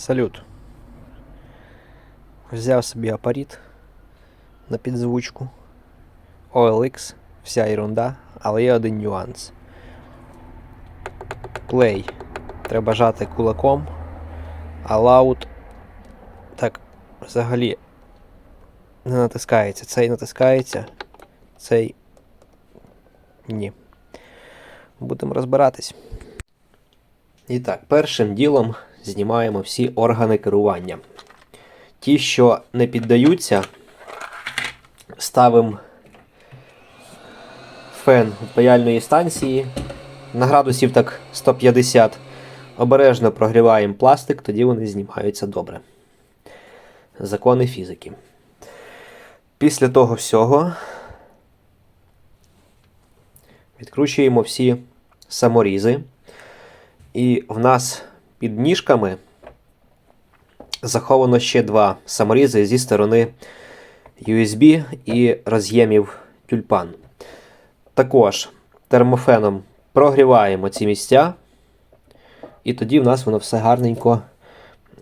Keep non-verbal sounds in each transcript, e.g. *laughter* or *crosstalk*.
Салют. Взяв собі апаріт на підзвучку. OLX, вся ерунда, але є один нюанс. Play. Треба жати кулаком, а loud так взагалі не натискається. Цей натискається, цей ні. Будемо розбиратись. І так, першим ділом знімаємо всі органи керування. Ті, що не піддаються, ставимо фен паяльної станції на градусів так 150. Обережно прогріваємо пластик, тоді вони знімаються добре. Закони фізики. Після того всього відкручуємо всі саморізи. І в нас під ніжками заховано ще два саморізи зі сторони USB і роз'ємів тюльпан. Також термофеном прогріваємо ці місця, і тоді в нас воно все гарненько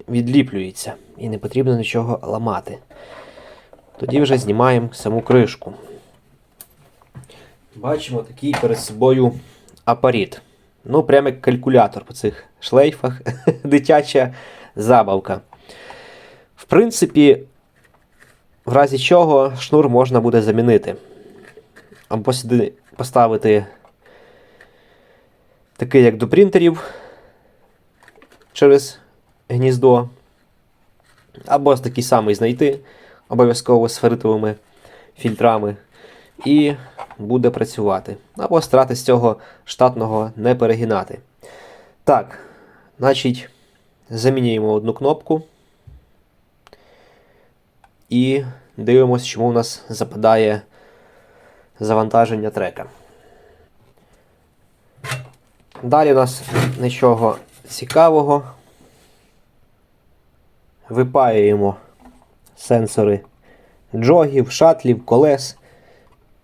відліплюється. І не потрібно нічого ламати. Тоді вже знімаємо саму кришку. Бачимо такий перед собою апаріт. Ну, прямо як калькулятор по цих шлейфах. *laughs* Дитяча забавка. В принципі, в разі чого шнур можна буде замінити. Або сюди поставити такий, як до принтерів через гніздо. Або такий самий знайти, обов'язково з ферритовими фільтрами. І буде працювати. Або старатися цього штатного не перегинати. Так, значить, замінюємо одну кнопку. І дивимося, чому у нас западає завантаження трека. Далі у нас нічого цікавого. Випаюємо сенсори джогів, шатлів, колес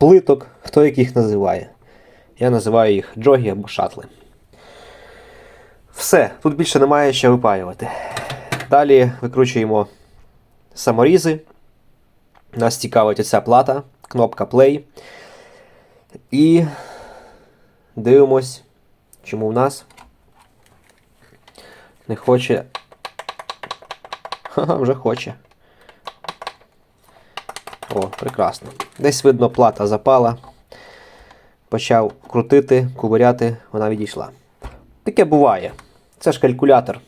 плиток, хто яких називає. Я називаю їх джоги або шатли. Все, тут більше немає що випаювати. Далі викручуємо саморізи. Нас цікавить оця плата, кнопка Play. І дивимось, чому в нас не хоче. *laughs* Ха, вже хоче. О, прекрасно. Десь видно, плата запала. Почав крутити, кувиряти, вона відійшла. Таке буває. Це ж калькулятор.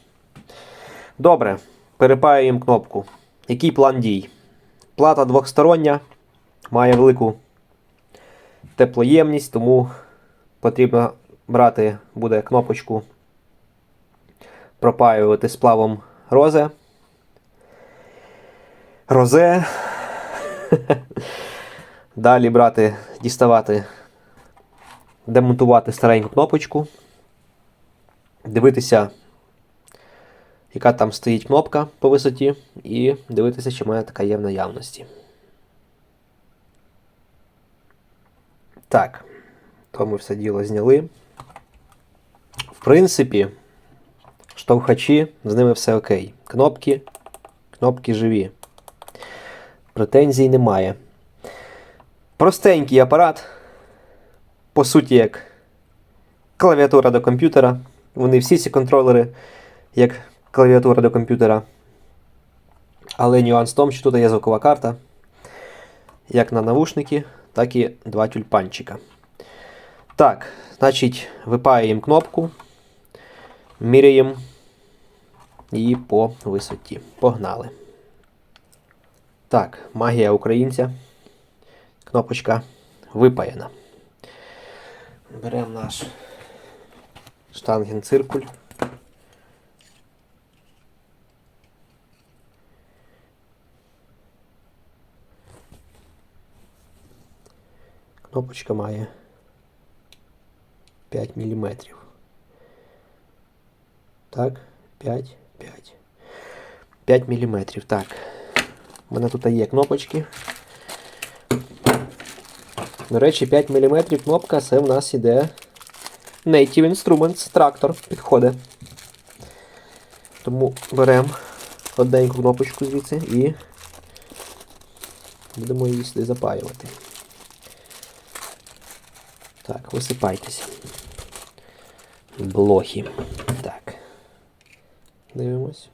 Добре, перепаюємо кнопку. Який план дій? Плата двохстороння, має велику теплоємність, тому потрібно брати буде кнопочку, пропаювати сплавом розе. Розе. *laughs* Далі брати, діставати, демонтувати стареньку кнопочку, дивитися, яка там стоїть кнопка по висоті, і дивитися, чи мене така є в наявності. Так, то ми все діло зняли. В принципі, штовхачі, з ними все окей. Кнопки, кнопки живі претензій немає. Простенький апарат, по суті, як клавіатура до комп'ютера. Вони всі ці контролери, як клавіатура до комп'ютера. Але нюанс в тому, що тут є звукова карта, як на навушники, так і два тюльпанчика. Так, значить, випаюємо кнопку, міряємо її по висоті. Погнали. Так, магія українця. Кнопочка випаяна. Беремо наш штангенциркуль. Кнопочка має 5 мм. Так, 5, 5. 5 мм. Так. У мене тут є кнопочки. До речі, 5 мм кнопка, це в нас іде Native Instruments трактор підходить. Тому беремо одненьку кнопочку звідси і будемо її сюди запаювати. Так, висипайтеся. Блохи. Так. Дивимось.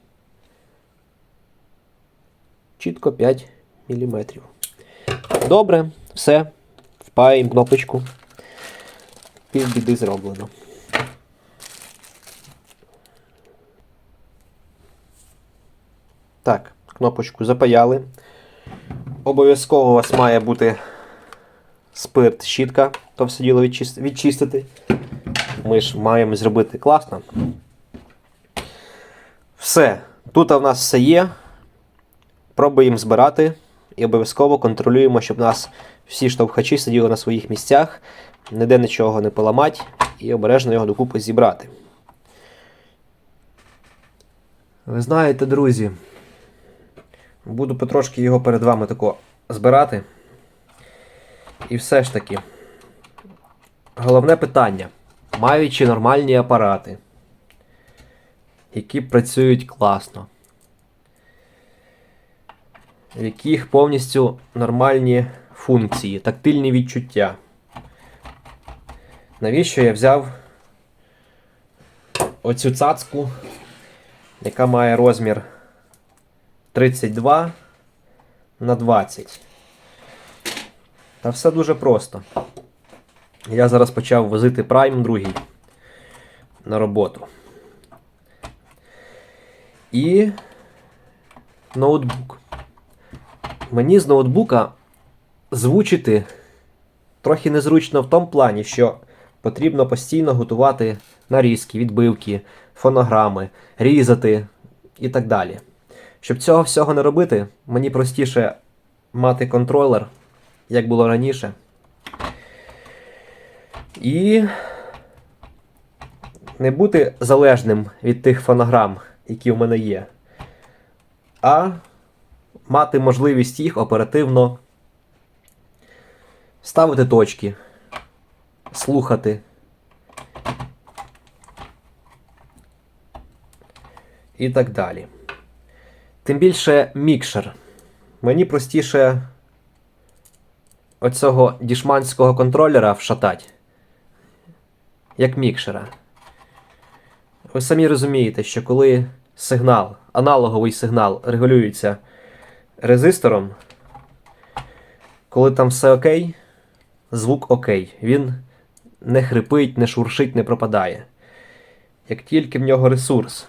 Чітко 5 мм. Добре, все. Впаємо кнопочку. Півбіди зроблено. Так, кнопочку запаяли. Обов'язково у вас має бути спирт, щітка, то все діло відчистити. Ми ж маємо зробити класно. Все. Тут у нас все є. Пробуємо збирати і обов'язково контролюємо, щоб нас всі штовхачі сиділи на своїх місцях, ніде нічого не поламати і обережно його докупи зібрати. Ви знаєте, друзі, буду потрошки його перед вами тако збирати. І все ж таки, головне питання: маючи нормальні апарати, які працюють класно, в яких повністю нормальні функції, тактильні відчуття. Навіщо я взяв оцю цацку, яка має розмір 32 на 20. Та все дуже просто. Я зараз почав возити Prime 2 на роботу. І ноутбук. Мені з ноутбука звучити трохи незручно в тому плані, що потрібно постійно готувати нарізки, відбивки, фонограми, різати і так далі. Щоб цього всього не робити, мені простіше мати контролер, як було раніше. І не бути залежним від тих фонограм, які в мене є, а мати можливість їх оперативно ставити точки, слухати. І так далі. Тим більше мікшер. Мені простіше оцього дішманського контролера вшатать, як мікшера. Ви самі розумієте, що коли сигнал, аналоговий сигнал регулюється резистором, коли там все окей, звук окей, він не хрипить, не шуршить, не пропадає. Як тільки в нього ресурс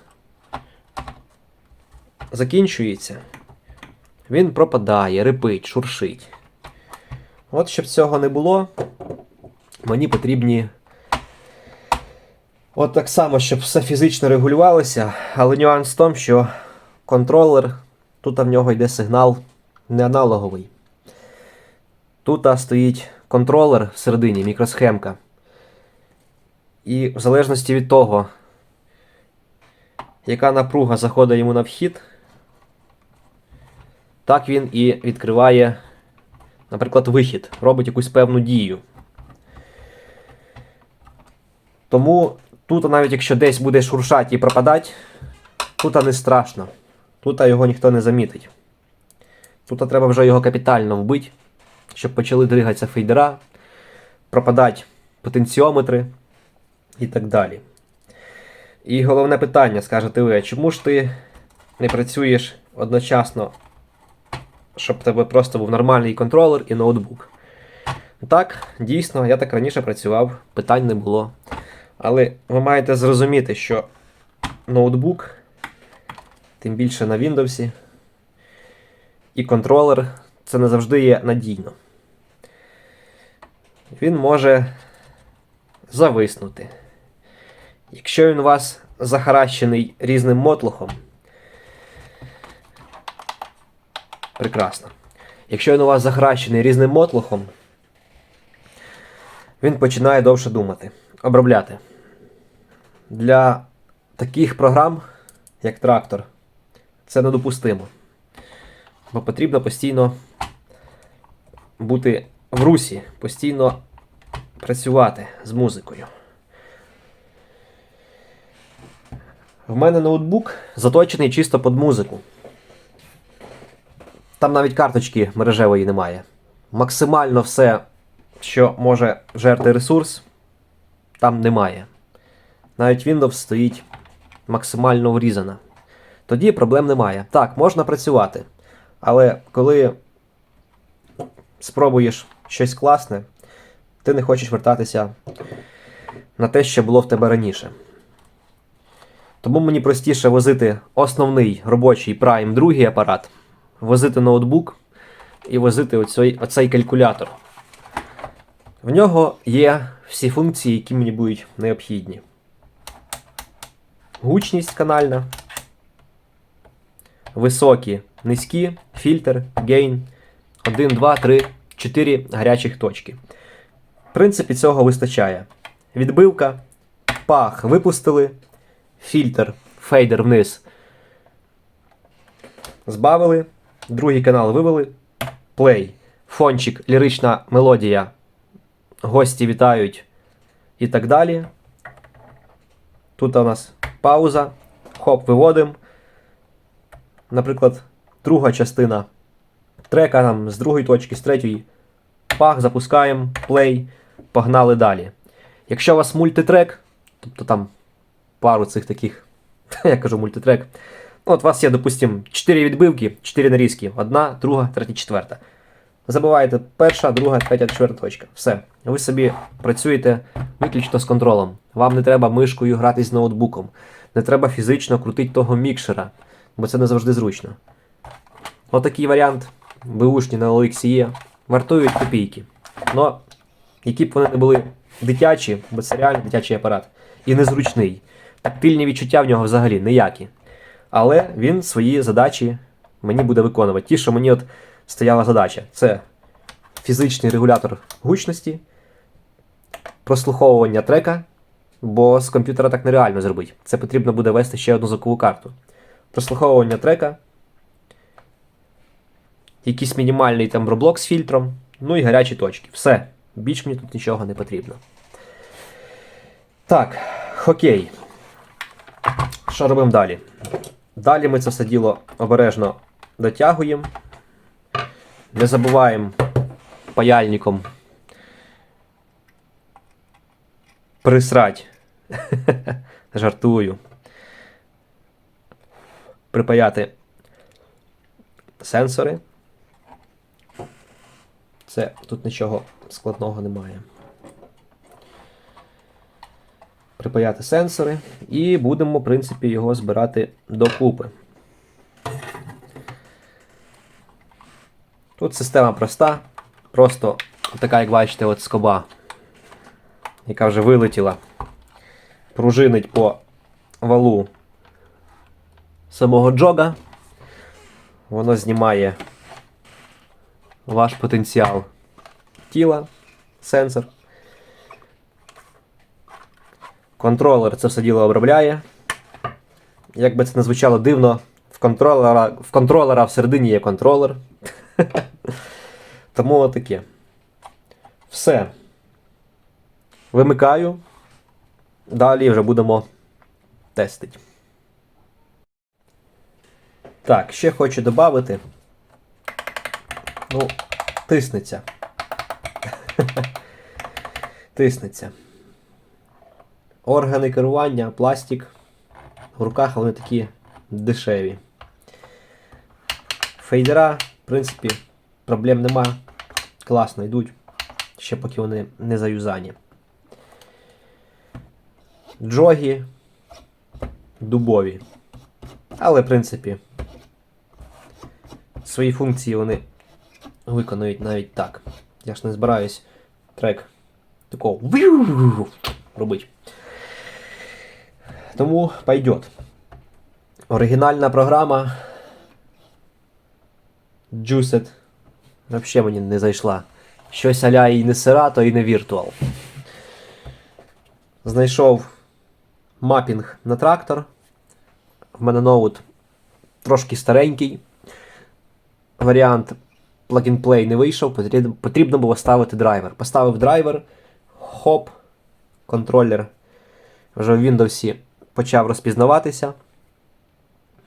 закінчується, він пропадає, рипить, шуршить. От щоб цього не було, мені потрібні. От так само, щоб все фізично регулювалося, але нюанс в тому, що контролер, тут в нього йде сигнал не аналоговий. Тут стоїть контролер всередині, мікросхемка. І в залежності від того, яка напруга заходить йому на вхід, так він і відкриває, наприклад, вихід, робить якусь певну дію. Тому тут, навіть якщо десь буде шуршати і пропадати, тут не страшно. Тут його ніхто не замітить. Тут треба вже його капітально вбити, щоб почали дригатися фейдера, пропадати потенціометри і так далі. І головне питання, скажете ви, чому ж ти не працюєш одночасно, щоб в тебе просто був нормальний контролер і ноутбук? Так, дійсно, я так раніше працював, питань не було. Але ви маєте зрозуміти, що ноутбук, тим більше на Windows, і контролер це не завжди є надійно. Він може зависнути. Якщо він у вас захаращений різним мотлухом, прекрасно. Якщо він у вас захаращений різним мотлухом, він починає довше думати, обробляти. Для таких програм, як трактор, це недопустимо. Бо потрібно постійно бути в русі, постійно працювати з музикою. В мене ноутбук заточений чисто під музику. Там навіть карточки мережевої немає. Максимально все, що може жерти ресурс, там немає. Навіть Windows стоїть максимально врізана. Тоді проблем немає. Так, можна працювати. Але коли спробуєш щось класне, ти не хочеш вертатися на те, що було в тебе раніше. Тому мені простіше возити основний робочий Prime другий апарат, возити ноутбук і возити оцей, оцей калькулятор. В нього є всі функції, які мені будуть необхідні. Гучність канальна, високі, низькі, фільтр, гейн, 1, 2, 3, 4 гарячих точки. В принципі, цього вистачає. Відбивка, пах випустили, фільтр, фейдер вниз. Збавили, другий канал вивели, плей, фончик, лірична мелодія, гості вітають і так далі. Тут у нас пауза, хоп, виводимо. Наприклад, друга частина трека там, з другої точки, з третьої. Пах, запускаємо, плей, погнали далі. Якщо у вас мультитрек, тобто там пару цих таких, *laughs* я кажу мультитрек. Ну, от у вас є, допустимо, 4 відбивки, 4 нарізки. Одна, друга, третя, четверта. Забиваєте перша, друга, третя, четверта точка. Все. Ви собі працюєте виключно з контролем. Вам не треба мишкою грати з ноутбуком. Не треба фізично крутити того мікшера, бо це не завжди зручно. Отакий варіант. Бушні на OLX є. Вартують копійки. Но які б вони не були дитячі, бо це реально дитячий апарат. І незручний. Тактильні відчуття в нього взагалі ніякі. Але він свої задачі мені буде виконувати. Ті, що мені от стояла задача. Це фізичний регулятор гучності, прослуховування трека, бо з комп'ютера так нереально зробити. Це потрібно буде вести ще одну звукову карту. Прослуховування трека, якийсь мінімальний там роблок з фільтром, ну і гарячі точки. Все. Більш мені тут нічого не потрібно. Так, хокей. Що робимо далі? Далі ми це все діло обережно дотягуємо. Не забуваємо паяльником присрать. *laughs* Жартую. Припаяти сенсори. Це тут нічого складного немає. Припаяти сенсори і будемо, в принципі, його збирати докупи. Тут система проста, просто така, як бачите, от скоба, яка вже вилетіла, пружинить по валу самого джога. Воно знімає ваш потенціал тіла, сенсор. Контролер це все діло обробляє. Як би це не звучало дивно, в контролера, в контролера всередині є контролер. *laughs* Тому отаке. Все. Вимикаю. Далі вже будемо тестити. Так, ще хочу додати. Ну, тиснеться. *laughs* тиснеться. Органи керування, пластик. В руках вони такі дешеві. Фейдера, в принципі, проблем нема. Класно йдуть. Ще поки вони не заюзані. Джогі дубові. Але, в принципі, свої функції вони виконують навіть так. Я ж не збираюсь трек такого робити. Тому пойдет. Оригінальна програма Juiced взагалі мені не зайшла. Щось аля і не Serato, і не Virtual. Знайшов мапінг на трактор. В мене ноут трошки старенький. Варіант plug-and-play не вийшов, потрібно, було ставити драйвер. Поставив драйвер, хоп, контролер вже в Windows почав розпізнаватися.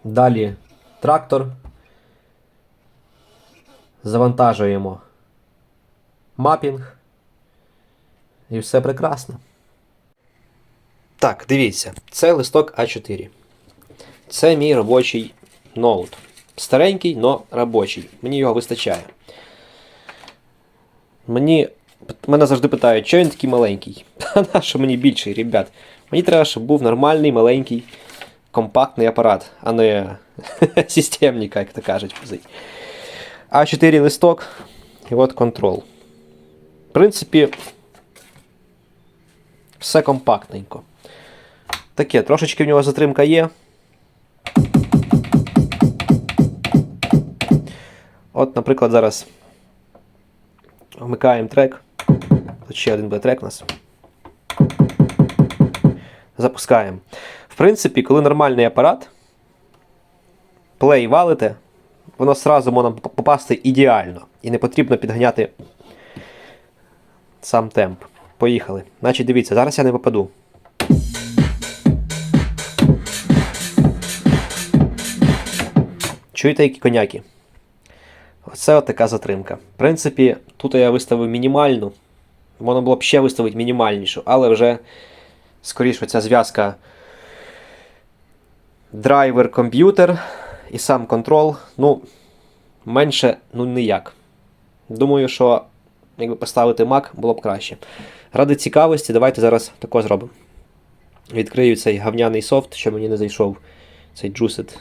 Далі трактор. Завантажуємо мапінг. І все прекрасно. Так, дивіться, це листок А4. Це мій робочий ноут. Старенький, але робочий. Мені його вистачає. Мені, мене завжди питають, що він такий маленький? *laughs* Та що мені більший, ребят? Мені треба, щоб був нормальний, маленький, компактний апарат, а не *laughs* системника, як то кажуть. А4 листок і от контрол. В принципі, все компактненько. Таке, трошечки в нього затримка є. От, наприклад, зараз вмикаємо трек. Тут ще один буде трек у нас. Запускаємо. В принципі, коли нормальний апарат, плей валите, воно сразу можна попасти ідеально. І не потрібно підганяти сам темп. Поїхали. Значить, дивіться, зараз я не попаду. Чуєте, які коняки? От така затримка. В принципі, тут я виставив мінімальну. Можна було б ще виставити мінімальнішу, але вже, скоріше, ця зв'язка драйвер комп'ютер і сам контрол, ну, менше, ну ніяк. Думаю, що якби поставити Mac, було б краще. Ради цікавості, давайте зараз тако зробимо. Відкрию цей гавняний софт, що мені не зайшов. Цей Juiced.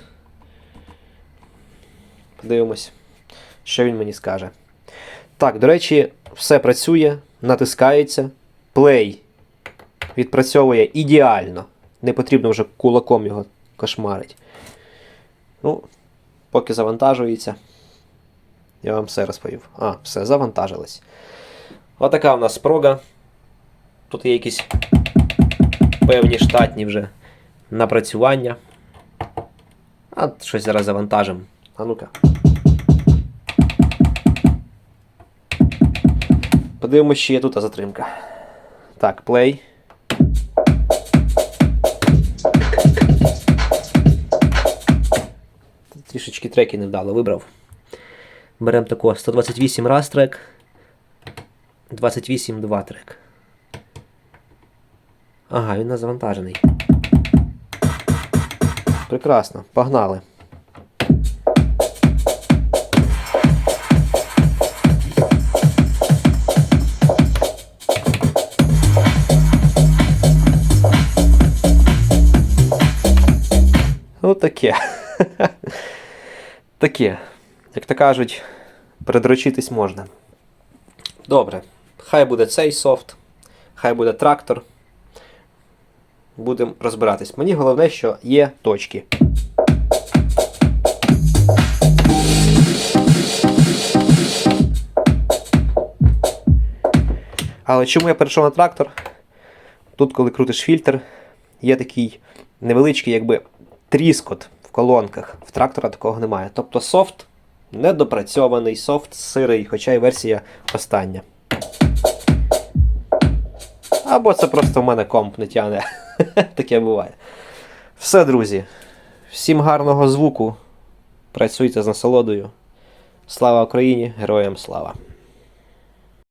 Подивимось, що він мені скаже. Так, до речі, все працює, натискається. Play відпрацьовує ідеально. Не потрібно вже кулаком його кошмарить. Ну, поки завантажується. Я вам все розповів. А, все, завантажилось. Отака у нас прога. Тут є якісь певні штатні вже напрацювання. А щось зараз завантажимо. А ну-ка. Подивимось, чи є тут затримка. Так, play. Трішечки треки невдало вибрав. Беремо такого 128 раз трек. 28 два трек. Ага, він не завантажений. Прекрасно, погнали. Ну таке. *laughs* таке. Як то кажуть, передрочитись можна. Добре. Хай буде цей софт, хай буде трактор. Будемо розбиратись. Мені головне, що є точки. Але чому я перейшов на трактор? Тут, коли крутиш фільтр, є такий невеличкий, якби тріскот в колонках. В трактора такого немає. Тобто софт недопрацьований, софт сирий, хоча й версія остання. Або це просто в мене комп не тяне. *laughs* Таке буває. Все, друзі. Всім гарного звуку. Працюйте з насолодою. Слава Україні! Героям слава!